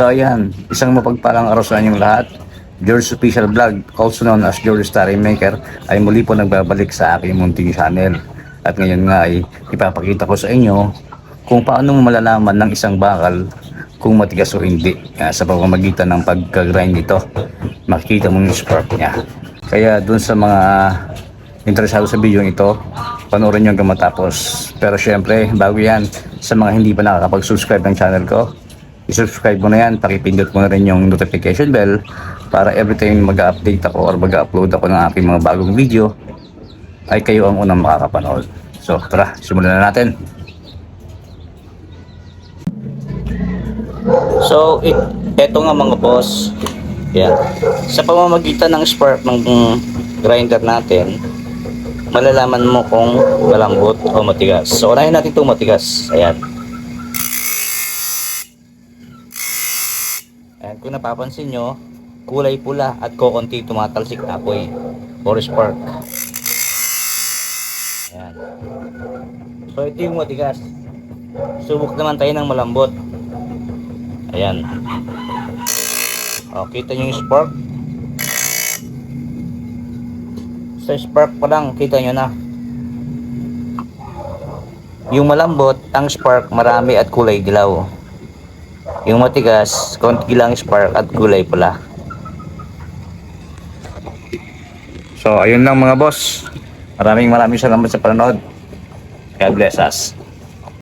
So ayan, isang mapagpalang araw sa inyong lahat. George Official Vlog, also known as George Story Maker, ay muli po nagbabalik sa aking munting channel. At ngayon nga ay ipapakita ko sa inyo kung paano malalaman ng isang bakal kung matigas o hindi ah, sa pamamagitan ng pagka-grind nito. Makikita mo yung spark niya. Kaya dun sa mga interesado sa video ito, panoorin nyo hanggang matapos. Pero syempre, bago yan, sa mga hindi pa nakakapag-subscribe ng channel ko, i-subscribe mo na yan, pakipindot mo na rin yung notification bell para every time mag-update ako or mag-upload ako ng aking mga bagong video, ay kayo ang unang makakapanood. So tara, simulan na natin. So, it, eto nga mga boss. Yan. Sa pamamagitan ng spark ng grinder natin, malalaman mo kung malambot o matigas. So, unahin natin itong matigas. Ayan. Ayan, kung napapansin nyo, kulay pula at kokonti tumatalsik na apoy or spark. Ayan. So, ito yung matigas. Subok naman tayo ng malambot. Ayan. O, kita nyo yung spark. Sa spark pa lang, kita nyo na. Yung malambot, ang spark marami at kulay dilaw. Yung matigas, konti lang spark at kulay pula. So, ayun lang mga boss. Maraming maraming salamat sa panonood. God bless us.